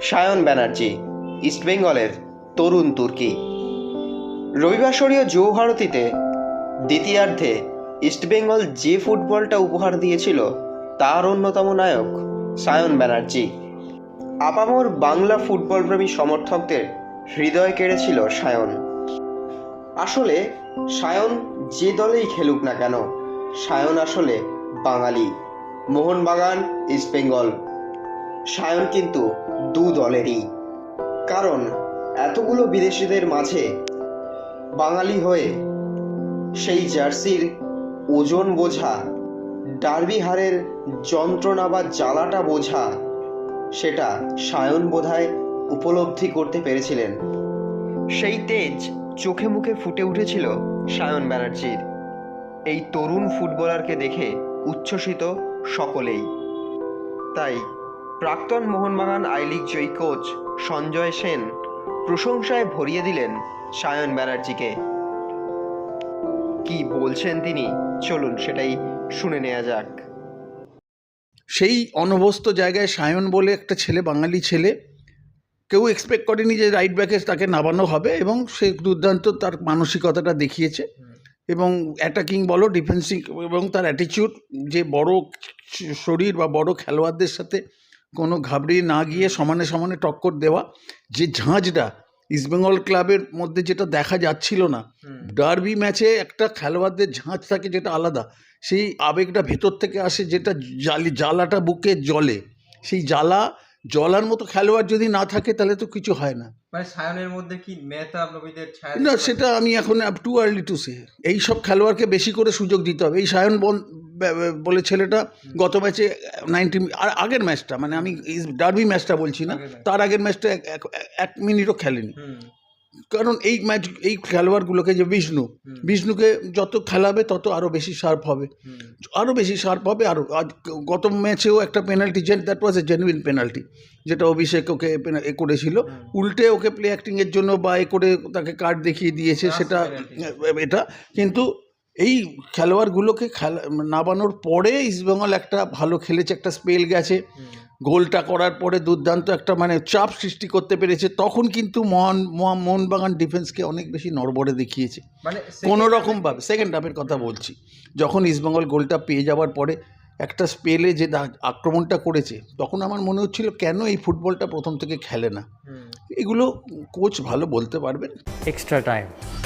সায়ন ব্যানার্জি ইস্টবেঙ্গলের তরুণ তুর্কি। রবিবাসরীয় যৌভারতীতে দ্বিতীয়ার্ধে ইস্টবেঙ্গল যে ফুটবলটা উপহার দিয়েছিল তার অন্যতম নায়ক সায়ন ব্যানার্জি। আপামর বাংলা ফুটবলপ্রেমী সমর্থকদের হৃদয় কেড়েছিল সায়ন। আসলে সায়ন যে দলেই খেলুক না কেন, সায়ন আসলে বাঙালি। মোহনবাগান ইস্টবেঙ্গল সায়ন কিন্তু দু দলেরই। কারণ এতগুলো বিদেশিদের মাঝে বাঙালি হয়ে সেই জার্সির ওজন বোঝা, ডার্বি হারের যন্ত্রণা বা জ্বালাটা বোঝা, সেটা সায়ন বোধহয় উপলব্ধি করতে পেরেছিলেন। সেই তেজ চোখে মুখে ফুটে উঠেছিল সায়ন ব্যানার্জির। এই তরুণ ফুটবলারকে দেখে উচ্ছ্বসিত সকলেই। তাই প্রাক্তন মোহনবাগান আই লিগ জয়ী কোচ সঞ্জয় সেন প্রশংসায় ভরিয়ে দিলেন সায়ন ব্যানার্জিকে। কি বলছেন তিনি? চলুন সেটাই শুনে নেওয়া যাক। সেই অনভ্যস্ত জায়গায় সায়ন বলে একটা ছেলে, বাঙালি ছেলে, কেউ এক্সপেক্ট করেনি যে রাইট ব্যাকে তাকে নামানো হবে এবং সে দুর্দান্ত তার মানসিকতাটা দেখিয়েছে এবং অ্যাটাকিং বলো ডিফেন্সিং এবং তার অ্যাটিচিউড যে বড় শরীর বা বড় খেলোয়াড়দের সাথে কোনো ঘাবড়িয়ে না গিয়ে সমানে সমানে টক্কর দেওয়া যে ঝাঁঝটা ইস্টবেঙ্গল ক্লাবের মধ্যে যেটা দেখা যাচ্ছিল না ডার্বি ম্যাচে একটা খেলোয়াড়দের ঝাঁঝ থাকে যেটা আলাদা। সেই আবেগটা ভেতর থেকে আসে যেটা জালি জ্বালাটা বুকে জ্বলে। সেই জ্বালা জ্বলার মতো খেলোয়াড় যদি না থাকে তাহলে তো কিছু হয় না। মানে সায়নের মধ্যে কি না সেটা আমি এখন টু আর্লি টু সে এই সব খেলোয়াড়কে বেশি করে সুযোগ দিতে হবে। এই সায়ন বল- ছেলেটা গত ম্যাচে নাইনটি আর আগের ম্যাচটা মানে আমি ডার্বি ম্যাচটা বলছি না তার আগের ম্যাচটা এক- মিনিটও খেলেনি। কারণ এই ম্যাচ এই খেলোয়াড়গুলোকে যে বিষ্ণু বিষ্ণুকে যত খেলাবে তত আরও বেশি শার্প হবে। আরও বেশি শার্প হবে আরও গত ম্যাচেও একটা penalty that was a genuine penalty যেটা অভিষেক ওকে এ করেছিল। উল্টে ওকে প্লে অ্যাক্টিংয়ের জন্য বা এ করে তাকে কার্ড দেখিয়ে দিয়েছে সেটা এটা। কিন্তু এই খেলোয়াড়গুলোকে খেলা নামানোর পরে ইস্টবেঙ্গল একটা ভালো খেলেছে একটা স্পেল গেছে। গোলটা করার পরে দুর্দান্ত একটা মানে চাপ সৃষ্টি করতে পেরেছে। তখন কিন্তু মহান মহা- মোহনবাগান ডিফেন্সকে অনেক বেশি নড়বড়ে দেখিয়েছে। মানে কোনো রকমভাবে সেকেন্ড হাফের কথা বলছি। যখন ইস্টবেঙ্গল গোলটা পেয়ে যাওয়ার পরে একটা স্পেলে যে দা- আক্রমণটা করেছে তখন আমার মনে হচ্ছিল কেন এই ফুটবলটা প্রথম থেকে খেলে না? এগুলো কোচ ভালো বলতে পারবেন। Extra time.